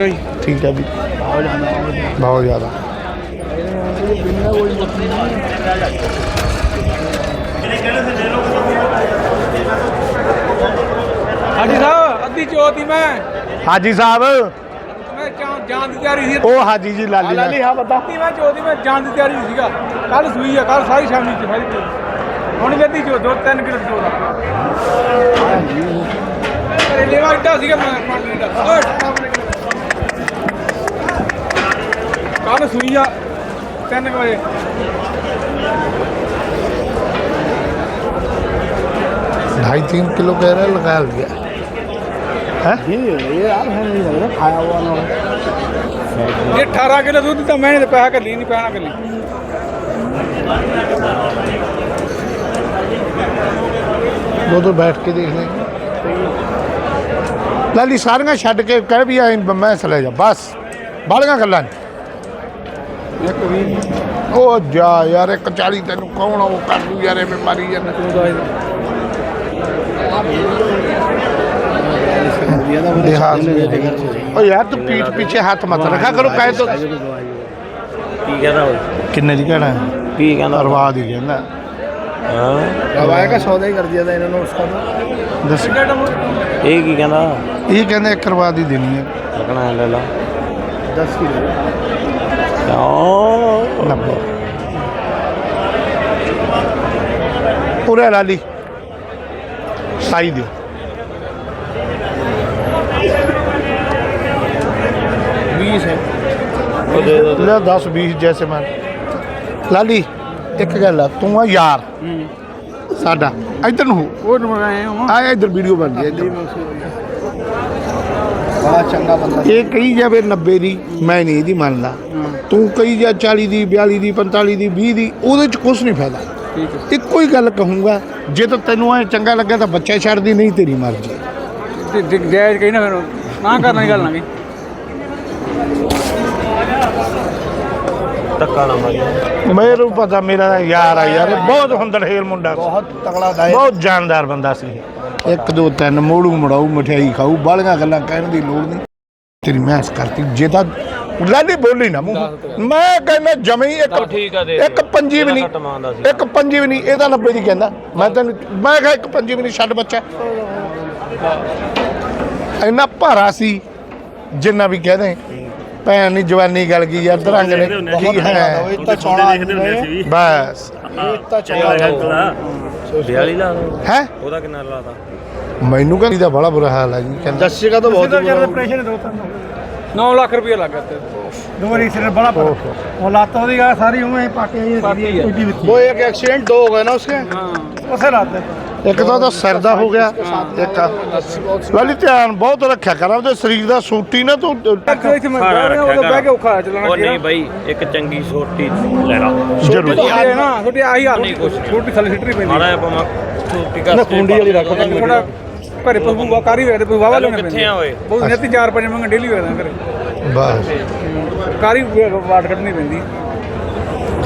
ਠੀਕ ਹੈ ਵੀ ਬਹੁਤ ਜ਼ਿਆਦਾ। ਹਾਂਜੀ ਸਾਹਿਬ ਅੱਧੀ ਚੋਤੀ ਮੈਂ। ਹਾਜੀ ਸਾਹਿਬ। ਮੈਂ ਜਾਣ ਜਾਣ ਦੀ ਤਿਆਰੀ ਸੀ। ਉਹ ਹਾਜੀ ਜੀ ਲਾਲੀ ਲਾਲੀ ਹਾਂ ਬਤਾ ਅੱਧੀ ਮੈਂ ਚੋਤੀ ਮੈਂ ਜਾਣ ਦੀ ਤਿਆਰੀ ਸੀਗਾ। ਕੱਲ ਸੂਈ ਆ ਕੱਲ ਸਾਰੀ ਸ਼ਾਮੀ ਚ ਸਾਰੀ। ਹੁਣ ਵੀ ਅੱਧੀ ਚੋ ਦੋ ਤਿੰਨ ਕਿਲੋ ਚੋਦਾ ਅਰੇ ਲੈਵਾ ਇੱਡਾ ਸੀਗਾ ਮੈਂ ਪਾਣੀ ਦਾ ਓਏ ਕੱਲ ਸੂਈ ਆ 3 ਵਜੇ ढाई तीन किलो कह रहे लगा लिया है ਇਹ 18 ਕਿਲੋ ਦੁੱਧ ਤਾਂ ਮੈਂ ਤੇ ਪੈਸਾ ਕੱਲੀ ਨਹੀਂ ਪੈਣਾ ਕੱਲੀ वो तो बैठ के देख लेंगे ਲਾਲੀ ਸਾਰੀਆਂ ਛੱਡ ਕੇ ਕਹਿ ਵੀ ਆਈ ਮੈਂ ਚਲੇ ਜਾ ਬਸ ਬਾਲੀਆਂ ਗੱਲਾਂ ਨੀ। ਇੱਕ ਵੀ ਉਹ ਜਾ ਯਾਰ ਇੱਕ 40 ਤੈਨੂੰ ਕੌਣ ਉਹ ਕਰ ਦੂ ਯਾਰ ਐਵੇਂ ਮਾਰੀ ਜਾਂਦਾ। ਲਿਹਾਜ਼ ਉਹ ਯਾਰ ਤੂੰ ਪੀਠ ਪਿੱਛੇ ਹੱਥ ਮਤ ਰੱਖਾ ਕਰੋ ਕਹਿ ਤੋ ਕੀ ਕਹਿੰਦਾ ਉਹ? ਕਿੰਨੇ ਦੀ ਕਹਿਣਾ ਕੀ ਕਹਿੰਦਾ? ਅਰਵਾਦ ਹੀ ਕਹਿੰਦਾ। ਹਾਂ। ਰਵਾਇਆ ਕਾ ਸੌਦਾ ਹੀ ਕਰ ਦਿਆ ਤਾਂ ਇਹਨਾਂ ਨੂੰ ਉਸ ਦਾ ਦੱਸ। ਇਹ ਕੀ ਕਹਿੰਦਾ? ਇਹ ਕਹਿੰਦਾ ਇੱਕ ਰਵਾਦ ਹੀ ਦੇਣੀ ਹੈ। ਲੱਗਣਾ ਲੈ ਲਾ। 10 ਕਿਲੋ 90 ਪੂਰੇ ਲਾਲੀ ਸਾਈ ਦਿਓ बीस है ਲੈ 10 20 ਜੈਸੇ ਮੈਂ ਲਾਲੀ ਇੱਕ ਗੱਲ ਆ ਤੂੰ ਆ ਯਾਰ ਸਾਡਾ ਇੱਧਰ ਨੂੰ ਇਹ ਕਹੀ ਜਾਵੇ 90 ਦੀ ਮੈਂ ਨਹੀਂ ਇਹਦੀ ਮੰਨਦਾ। ਤੂੰ ਕਹੀ ਜਾ 40 ਦੀ 42 ਦੀ 45 ਦੀ 20 ਦੀ ਉਹਦੇ ਚ ਕੁਝ ਨਹੀਂ ਫਾਇਦਾ। ਇੱਕੋ ਹੀ ਗੱਲ ਕਹੂੰਗਾ ਜੇ ਤਾਂ ਤੈਨੂੰ ਐ ਚੰਗਾ ਲੱਗਾ ਤਾਂ ਬੱਚਾ ਛੱਡਦੀ ਨਹੀਂ ਤੇਰੀ ਮਰਜ਼ੀ। ਤੇ ਮੈਨੂੰ ਪਤਾ ਮੇਰਾ ਯਾਰ ਆ ਯਾਰ ਬਹੁਤ ਹੁੰਦੜਹੇਲ ਮੁੰਡਾ ਬਹੁਤ ਤਕੜਾ ਬਹੁਤ ਜਾਨਦਾਰ ਬੰਦਾ ਸੀ ਇੱਕ ਦੋ ਤਿੰਨ ਮੋੜੂ ਮੜਾਉ ਮਠਿਆਈ ਖਾਊ ਬਾਲੀਆਂ ਗੱਲਾਂ ਕਹਿਣ ਦੀ ਲੋੜ ਨਹੀਂ। ਤੇਰੀ ਮਹਿਸ ਕਰਤੀ ਜੇ ਤਾਂ ਲਾਲੀ ਬੋਲੀ ਨਾ ਮੂੰਹ। ਮੈਂ ਕਹਿੰਦਾ ਜਮਈ ਇੱਕ ਇੱਕ ਪੰਜੀ ਵੀ ਨਹੀਂ ਇੱਕ ਪੰਜੀ ਵੀ ਨਹੀਂ ਇਹਦਾ 90 ਦੀ ਕਹਿੰਦਾ। ਮੈਂ ਤੈਨੂੰ ਮੈਂ ਕਿਹਾ ਇੱਕ ਪੰਜੀ ਵੀ ਨਹੀਂ ਛੱਡ ਬੱਚਾ। ਇੰਨਾ ਭਾਰਾ ਸੀ ਜਿੰਨਾ ਵੀ ਕਹਦੇ ਭੈਣ ਨਹੀਂ ਜਵਾਨੀ ਗੱਲ ਕੀ ਯਾਰ ਦਰੰਗ ਨੇ। ਕੀ ਹੈ? ਬਸ। ਇਹ ਤਾਂ ਚੋਣਾ 42 ਲਾ ਦੋ। ਹੈ? ਉਹਦਾ ਕਿੰਨਾ ਲਾਦਾ ਮੈਨੂੰ ਕਹਿੰਦੀ ਦਾ ਬੜਾ ਬੁਰਾ ਹਾਲ ਹੈ ਜੀ। ਕਹਿੰਦਾ ਜੱਸੀ ਦਾ ਤਾਂ ਬਹੁਤ ਬੁਰਾ ਹਾਲ। ਹੈ ਪ੍ਰੈਸ਼ਰ ਦੋ ਤਿੰਨ 9 ਲੱਖ ਰੁਪਏ ਲੱਗਾ ਤੇ। ਦੋ ਰੀਸਰ ਬੜਾ ਪਰ ਉਹ ਲੱਤ ਉਹਦੀ ਆ ਸਾਰੀ ਉਵੇਂ ਪਾਟੇ ਆਈ ਹੈ। ਉਹ ਇੱਕ ਐਕਸੀਡੈਂਟ ਦੋ ਹੋ ਗਏ ਨਾ ਉਸਕੇ? ਹਾਂ। ਉਸੇ ਰਾਤ ਇੱਕ ਤਾਂ ਉਹਦਾ ਸਿਰ ਦਾ ਹੋ ਗਿਆ ਇੱਕ ਵਾਲੀ ਧਿਆਨ ਬਹੁਤ ਰੱਖਿਆ ਕਰ ਉਹਦੇ ਸਰੀਰ ਦਾ ਸੂਟੀ ਨਾ ਤੂੰ ਇੱਥੇ ਇੱਥੇ ਮੈਂ ਬਹਿ ਰਿਹਾ ਉਹਦਾ ਬਹਿ ਕੇ ਔਖਾ ਹੈ ਚੱਲਣਾ ਉਹ ਨਹੀਂ ਬਾਈ ਇੱਕ ਚੰਗੀ ਛੋਟੀ ਲੈ ਲਾ। ਜ਼ਰੂਰ। ਛੋਟੀ ਨਾ ਛੋਟੀ ਆਹੀ ਹਾਲ ਨਹੀਂ ਕੁਛ। ਛੋਟੀ ਥੱਲੇ ਸਿੱਟਰੀ ਪੈਂਦੀ ਮਾੜਾ ਜਿਹਾ ਪਮਾ ਛੋਟੀ ਕਰ ਕੁੰਡੀ ਵਾਲੀ ਰੱਖ ਥੋੜਾ ਘਰੇ ਪਸ਼ੂ ਵਾ ਕਾਰੀ ਵੇਖਦੇ ਪਸ਼ੂ ਵਾਵਾ ਲੈਣੇ ਕਿੱਥੇ ਆ। ਓਏ? ਬਹੁਤ ਨੇਤੀ ਚਾਰ ਪੰਜ ਮੰਗ ਡੇਲੀ ਵੇਖਦਾ ਘਰੇ। ਬਸ। ਕਾਰੀ ਵਾਟ ਕੱਢਣੀ ਪੈਂਦੀ।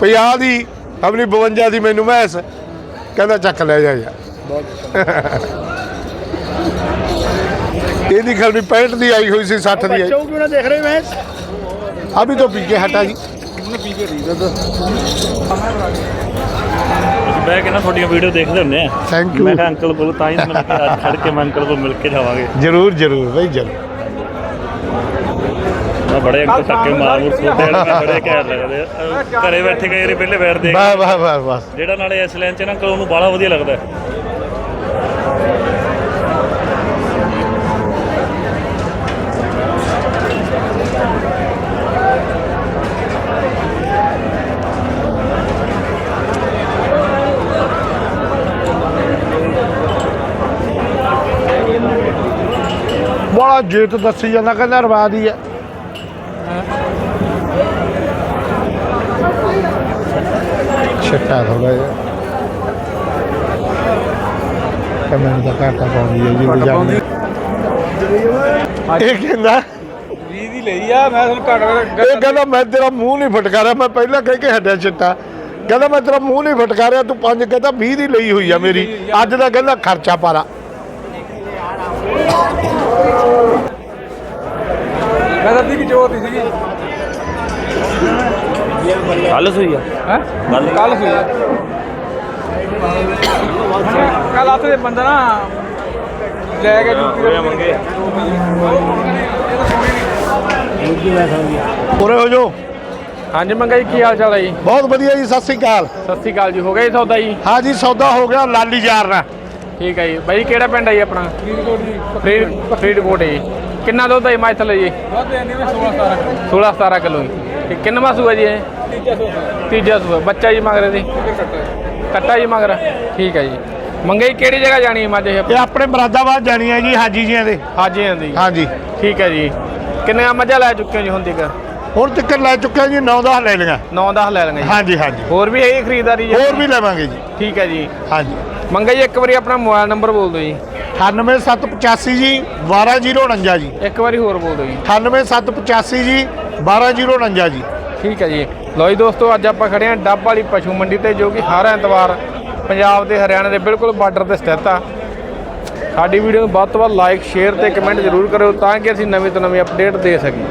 50 ਦੀ ਆਪਣੀ 52 ਦੀ ਮੈਨੂੰ ਮੈਸ ਕਹਿੰਦਾ ਚੱਕ ਲੈ ਜਾ ਯਾਰ ਇਹਦੀ ਖਲ ਵੀ 65 ਦੀ ਆਈ ਹੋਈ ਸੀ 60 ਦੀ ਆਈ बच्चों को क्यों ना देख रहे भैंस ਅਭੀ ਤੋਂ ਪੀ ਕੇ ਹਟਾ ਜੀ ਬਹਿ ਕੇ ਨਾ ਤੁਹਾਡੀਆਂ ਵੀਡੀਓ ਦੇਖਦੇ ਹੁੰਦੇ ਆ ਥੈਂਕ ਯੂ ਮੈਂ ਕਿਹਾ ਅੰਕਲ ਕੋਲ ਤਾਂ ਹੀ ਤਾਂ ਮੈਨੂੰ ਕਿਹਾ ਅੱਜ ਖੜ ਕੇ ਮੈਂ ਅੰਕਲ ਕੋਲ ਮਿਲ ਕੇ ਜਾਵਾਂਗੇ ਜਰੂਰ ਜਰੂਰ ਬਈ ਜਰੂਰ ਮੈਂ ਬੜੇ ਅੰਕਲ ਧੱਕੇ ਮਾਰ ਮੁਰ ਸੋਤੇ ਵਾਲੇ ਮੈਂ ਬੜੇ ਘੈਰ ਲੱਗਦੇ ਆ। ਘਰੇ ਬੈਠੇ ਕਈ ਵਾਰੀ ਪਹਿਲੇ ਬੈਠ ਦੇ ਵਾਹ ਵਾਹ ਵਾਹ ਵਾਹ ਜਿਹੜਾ ਨਾਲੇ ਇਸ ਲਾਈਨ 'ਚ ਨਾ ਅੰਕਲ ਉਹਨੂੰ ਬਾਲਾ ਵਧੀਆ ਲੱਗਦਾ ਹੈ। ਬੜਾ ਆ ਜੇ ਤੂੰ ਦੱਸੀ ਜਾਂਦਾ ਕਹਿੰਦਾ ਰਵਾ ਦੀ ਆ ਛੱਟਾ ਥੋੜਾ ਜਿਹਾ ਕਮੈਂਟ ਦਾ ਘਾਟਾ ਪਾਉਂਦੀ ਹੈ ਜੀ ਘਾਟਾ ਰਜਾਨੀ ਇਹ ਕਹਿੰਦਾ 20 ਦੀ ਲਈ ਆ ਮੈਂ ਤੁਹਾਨੂੰ ਘੱਟ ਇਹ ਕਹਿੰਦਾ ਮੈਂ ਤੇਰਾ ਮੂੰਹ ਨਹੀਂ ਫਟਕਾਰਿਆ ਮੈਂ ਪਹਿਲਾਂ ਕਹਿ ਕੇ ਹੱਡਿਆ ਚਿੱਟਾ ਕਹਿੰਦਾ ਮੈਂ ਤੇਰਾ ਮੂੰਹ ਨਹੀਂ ਫਟਕਾਰਿਆ ਤੂੰ ਪੰਜ ਕਹਿੰਦਾ 20 ਦੀ ਲਈ ਹੋਈ ਆ ਮੇਰੀ ਅੱਜ ਦਾ ਕਹਿੰਦਾ ਖਰਚਾ ਪਾਰਾ ਮੈਂ ਤਾਂ ਦੀ ਜੋਤੀ ਸੀਗੀ। ਕੱਲ ਸੂਈ ਆ। ਹੈ? ਕੱਲ ਸੂਈ ਕੱਲ ਆਤੇ ਦੇ ਬੰਦਾ ਨਾ ਲੈ ਕੇ ਜੁੱਤੀ ਹੋਇਆ ਮੰਗੇ। ਪੂਰੇ ਹੋ ਜਾਓ ਹਾਂਜੀ ਮੰਗਾ ਜੀ ਕੀ ਹਾਲ ਚਾਲ ਹੈ ਜੀ? ਬਹੁਤ ਵਧੀਆ ਜੀ ਸਤਿ ਸ੍ਰੀ ਅਕਾਲ। ਸਤਿ ਸ਼੍ਰੀ ਅਕਾਲ ਜੀ ਹੋ ਗਿਆ ਜੀ ਸੌਦਾ ਜੀ? ਹਾਂ ਜੀ ਸੌਦਾ ਹੋ ਗਿਆ ਲਾਲੀ ਯਾਰ ਨਾਲ। ਠੀਕ ਹੈ ਜੀ। ਬਾਈ ਕਿਹੜਾ ਪਿੰਡ ਹੈ ਜੀ ਆਪਣਾ? ਫਰੀਦਕੋਟ ਜੀ। ਫਰੀਦ ਫਰੀਦਕੋਟ ਹੈ ਜੀ। ਕਿੰਨਾ ਦੁੱਧ ਹੈ ਮੱਝ ਥੱਲੇ ਜੀ? ਦੁੱਧ ਦੇਂਦੀ ਮੈਂ 16 17 16 17 ਕਿਲੋ ਜੀ। ਤੇ ਕਿੰਨਵਾਂ ਸੂਆ ਜੀ ਇਹ? ਤੀਜਾ ਸੂਆ। ਤੀਜਾ ਸੂਆ। ਬੱਚਾ ਜੀ ਮਗਰ ਦੀ ਕੱਟਾ। ਜੀ ਮਗਰ ਠੀਕ ਹੈ ਜੀ। ਮੰਗੇ ਜੀ ਕਿਹੜੀ ਜਗ੍ਹਾ ਜਾਣੀ ਹੈ ਮੱਝ ਇਹ ਇਹ ਆਪਣੇ ਮਰਾਦਾਬਾਦ ਜਾਣੀ ਹੈ ਜੀ ਹਾਜੀ ਜੀਆਂ ਦੇ। ਹਾਜੀ ਆਂਦੀ ਹਾਂ ਜੀ ਠੀਕ ਹੈ ਜੀ। ਕਿੰਨੀਆਂ ਮੱਝਾਂ ਲੈ ਚੁੱਕੇ ਹੋ ਜੀ ਹੁਣ ਤੱਕ? ਹੁਣ ਤੱਕ ਲੈ ਚੁੱਕਿਆ ਜੀ 9-10 ਲੈ ਲਈਆਂ। 9-10 ਲੈ ਲਾਂਗੇ ਜੀ। ਹਾਂ ਜੀ ਹਾਂ ਜੀ ਹੋਰ ਵੀ ਹੈਗੀ ਖਰੀਦਦਾਰੀ ਜੀ? ਹੋਰ ਵੀ ਲੈਵਾਂਗੇ ਜੀ। ਠੀਕ ਹੈ ਜੀ। ਹਾਂ ਜੀ ਮੰਗਾ ਜੀ ਇੱਕ ਵਾਰੀ ਆਪਣਾ ਮੋਬਾਈਲ ਨੰਬਰ ਬੋਲ ਦਿਓ ਜੀ। 98785 ਜੀ 12049 ਜੀ। ਇੱਕ ਵਾਰੀ ਹੋਰ ਬੋਲ ਦਿਓ ਜੀ। 98785 ਜੀ 12049 ਜੀ। ਠੀਕ ਹੈ ਜੀ। ਲੋ ਜੀ ਦੋਸਤੋ ਅੱਜ ਆਪਾਂ ਖੜੇ ਹਾਂ ਡੱਬ ਵਾਲੀ ਪਸ਼ੂ ਮੰਡੀ ਤੇ ਜੋ ਕਿ ਹਰ ਐਤਵਾਰ ਪੰਜਾਬ ਤੇ ਹਰਿਆਣਾ ਦੇ ਬਿਲਕੁਲ ਬਾਰਡਰ ਤੇ ਸਥਿਤ ਆ। ਸਾਡੀ ਵੀਡੀਓ ਨੂੰ ਵੱਧ ਤੋਂ ਵੱਧ ਲਾਈਕ ਸ਼ੇਅਰ ਤੇ ਕਮੈਂਟ ਜ਼ਰੂਰ ਕਰਿਓ ਤਾਂ ਕਿ ਅਸੀਂ ਨਵੀਂ ਤੋਂ ਨਵੀਂ ਅਪਡੇਟ ਦੇ ਸਕੀਏ।